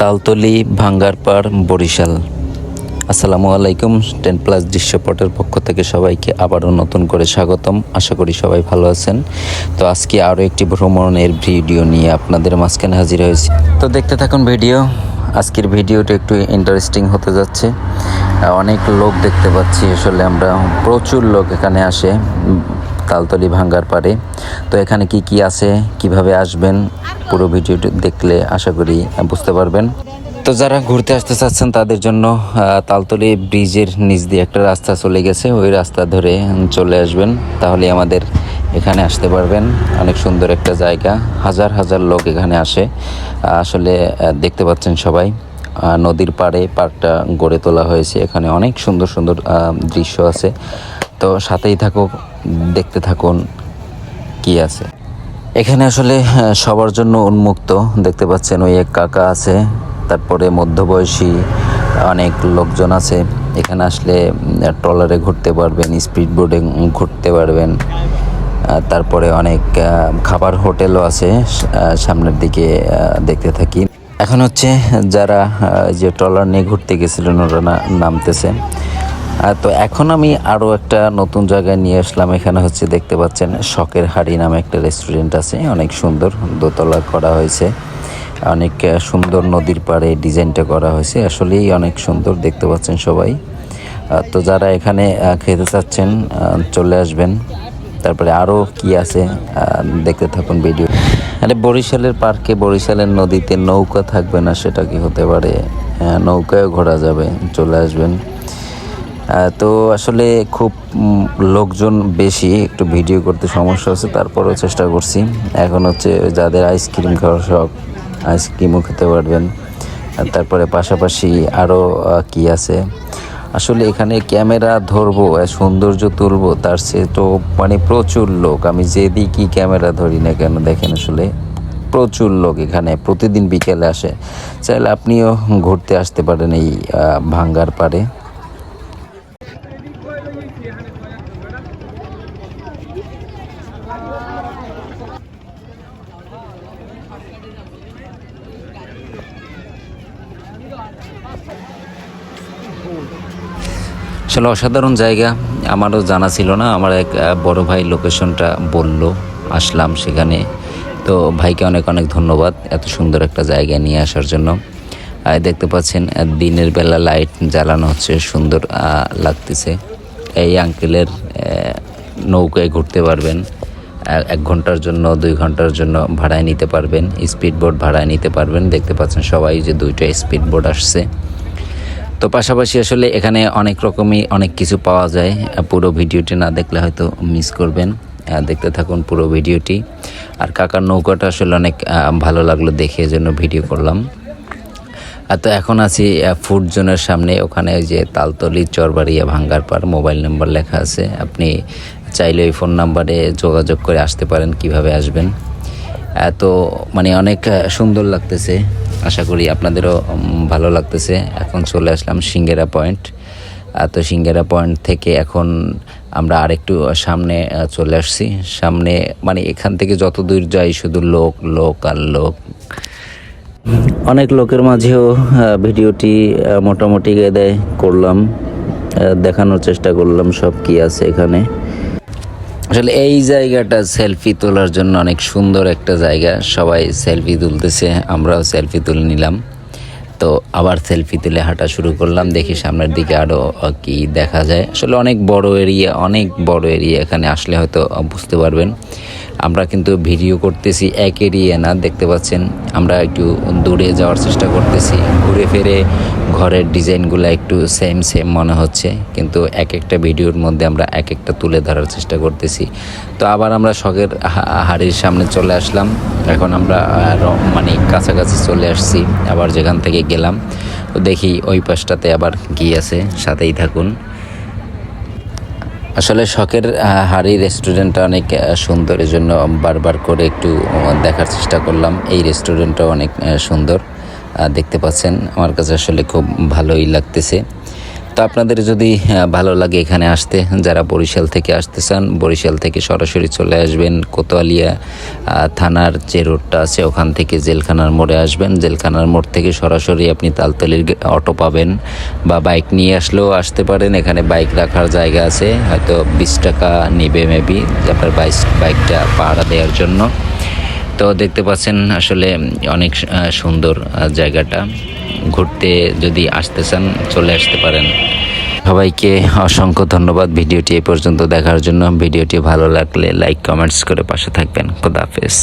তালতলি, ভাঙ্গারপাড়, বরিশাল। আসসালামু আলাইকুম, ten plus দৃশ্যপটের পক্ষ থেকে সবাইকে আবারও নতুন করে স্বাগতম। আশা করি সবাই ভালো আছেন। তো আজকে আরও একটি ভ্রমণের ভিডিও নিয়ে আপনাদের মাঝখানে হাজির হয়েছি। তো দেখতে থাকুন ভিডিও। আজকের ভিডিওটা একটু ইন্টারেস্টিং হতে যাচ্ছে। অনেক লোক দেখতে পাচ্ছি। আসলে আমরা প্রচুর লোক এখানে আসে। তালতলি ভাঙ্গার পারে। তো এখানে কি কি আছে, কীভাবে আসবেন, পুরো ভিডিওটি দেখলে আশা করি বুঝতে পারবেন। তো যারা ঘুরতে আসতে চাচ্ছেন তাদের জন্য তালতলি ব্রিজের নিচ দিয়ে একটা রাস্তা চলে গেছে। ওই রাস্তা ধরে চলে আসবেন, তাহলে আমাদের এখানে আসতে পারবেন। অনেক সুন্দর একটা জায়গা, হাজার হাজার লোক এখানে আসে। আসলে দেখতে পাচ্ছেন সবাই নদীর পাড়ে পার্কটা গড়ে তোলা হয়েছে। এখানে অনেক সুন্দর সুন্দর দৃশ্য আছে। তো সাথেই থাকুক দেখতে থাকুন কি আছে। এখানে আসলে সবার জন্য উন্মুক্ত দেখতে পাচ্ছেন ওই এক কাকা আছে, তারপরে মধ্যবয়সী অনেক লোকজন আছে। এখানে আসলে ট্রলারে ঘুরতে পারবেন স্পিড বোর্ডে ঘুরতে পারবেন। তারপরে অনেক খাবার হোটেলও আছে সামনের দিকে দেখতে থাকি। এখন হচ্ছে যারা যে ট্রলার নিয়ে ঘুরতে গেছিলেন, ওরা নামতেছে। তো এখন আমি আরও একটা নতুন জায়গায় নিয়ে আসলাম। এখানে হচ্ছে দেখতে পাচ্ছেন শখের হাড়ি নামে একটা রেস্টুরেন্ট আছে। অনেক সুন্দর দোতলা করা হয়েছে। অনেক সুন্দর নদীর পাড়ে ডিজাইনটা করা হয়েছে। আসলেই অনেক সুন্দর, দেখতে পাচ্ছেন সবাই। তো যারা এখানে খেতে চাচ্ছেন চলে আসবেন। তারপরে আরও কি আছে দেখতে থাকুন ভিডিও আরে বরিশালের পার্কে, বরিশালের নদীতে নৌকা থাকবে না, সেটা কি হতে পারে? নৌকায়ও ঘোরা যাবে। চলে আসবেন। তো আসলে খুব লোকজন বেশি একটু ভিডিও করতে সমস্যা হচ্ছে, তারপরেও চেষ্টা করছি। এখন হচ্ছে যাদের আইসক্রিম খাওয়ার শখ আইসক্রিমও খেতে পারবেন। তারপরে পাশাপাশি আরও কি আছে? আসলে এখানে ক্যামেরা ধরবো সৌন্দর্য তুলবো, তার সে তো মানে প্রচুর লোক। আমি যেদিকই ক্যামেরা ধরি না কেন, দেখেন আসলে প্রচুর লোক এখানে, প্রতিদিন বিকেলে আসে। চাইলে আপনিও ঘুরতে আসতে পারেন এই ভাঙ্গার পাড়ে। আসলে অসাধারণ জায়গা। আমারও জানা ছিল না, আমার এক বড় ভাই লোকেশনটা বলল, আসলাম সেখানে। তো ভাইকে অনেক অনেক ধন্যবাদ এত সুন্দর একটা জায়গায় নিয়ে আসার জন্য। আর দেখতে পাচ্ছেন দিনের বেলা লাইট জ্বালানো হচ্ছে, সুন্দর লাগতেছে। এই আঙ্কেলের নৌকায় ঘুরতে পারবেন। এক ঘণ্টার জন্য, দুই ঘণ্টার জন্য ভাড়ায় নিতে পারবেন স্পিড বোট ভাড়ায় নিতে পারবেন। দেখতে পাচ্ছেন সবাই যে দুইটা স্পিড বোট আসছে। তো পাশাপাশি আসলে এখানে অনেক রকমই অনেক কিছু পাওয়া যায়। পুরো ভিডিওটি না দেখলে হয়তো মিস করবেন। দেখতে থাকুন পুরো ভিডিওটি। আর কাকার নৌকাটা আসলে অনেক ভালো লাগল দেখে জন্য ভিডিও করলাম। আর তো এখন আছি ফুড জোনের সামনে। ওখানে ওই যে তালতলি চরবাড়িয়া ভাঙ্গার পার মোবাইল নাম্বার লেখা আছে। আপনি চাইলে ওই ফোন নাম্বারে যোগাযোগ করে আসতে পারেন, কীভাবে আসবেন। এত মানে অনেক সুন্দর লাগতেছে। আশা করি আপনাদেরও ভালো লাগতেছে। এখন চলে আসলাম সিঙ্গেরা পয়েন্ট। তো সিঙ্গেরা পয়েন্ট থেকে এখন আমরা আরেকটু সামনে চলে আসছি। সামনে মানে এখান থেকে যত দূর যাই, শুধু লোক লোক আর লোক। অনেক লোকের মাঝেও ভিডিওটি মোটামুটি দেয়, করলাম। দেখানোর চেষ্টা করলাম সব কি আছে এখানে। আসলে এই জায়গাটা সেলফি তোলার জন্য অনেক সুন্দর একটা জায়গা। সবাই সেলফি তুলতেছে, আমরাও সেলফি তুলে নিলাম। তো আবার সেলফি তুলে হাঁটা শুরু করলাম। দেখি সামনের দিকে আরও কি দেখা যায়। আসলে অনেক বড় এরিয়া অনেক বড় এরিয়া এখানে আসলে হয়তো বুঝতে পারবেন। আমরা কিন্তু ভিডিও করতেছি এক এরিয়া না, দেখতে পাচ্ছেন। আমরা একটু দূরে যাওয়ার চেষ্টা করতেছি। ঘুরে ফিরে ঘরের ডিজাইনগুলো একটু সেম সেম মনে হচ্ছে। কিন্তু এক একটা ভিডিওর মধ্যে আমরা এক একটা তুলে ধরার চেষ্টা করতেছি। তো আবার আমরা শখের হাড়ির সামনে চলে আসলাম। এখন আমরা মানে কাছাকাছি চলে আসছি। আবার যেখান থেকে গেলাম। তো দেখি ওই পাশটাতে আবার কি আছে, সাথেই থাকুন। আসলে শখের হাড়ি রেস্টুরেন্টটা অনেক সুন্দর এই জন্য বারবার করে একটু দেখার চেষ্টা করলাম। এই রেস্টুরেন্টটা অনেক সুন্দর। দেখতে পাচ্ছেন, আমার কাছে আসলে খুব ভালোই লাগতেছে। তো আপনাদের যদি ভালো লাগে এখানে আসতে, যারা বরিশাল থেকে আসতে চান বরিশাল থেকে সরাসরি চলে আসবেন, কোতোয়ালিয়া থানার যে রোডটা আছে, ওখান থেকে জেলখানার মোড়ে আসবেন। জেলখানার মোড় থেকে সরাসরি আপনি তালতলির অটো পাবেন বা বাইক নিয়ে আসলেও আসতে পারেন। এখানে বাইক রাখার জায়গা আছে, হয়তো বিশ টাকা নেবে মেবি আপনার বাইক বাইকটা পাহারা দেওয়ার জন্য। তো দেখতে পাচ্ছেন আসলে অনেক সুন্দর জায়গাটা। ঘুরতে যদি আসতে চান, চলে আসতে পারেন। সবাইকে অসংখ্য ধন্যবাদ ভিডিওটি এ পর্যন্ত দেখার জন্য। ভিডিওটি ভালো লাগলে লাইক, কমেন্টস করে পাশে থাকবেন। খোদা হাফেজ।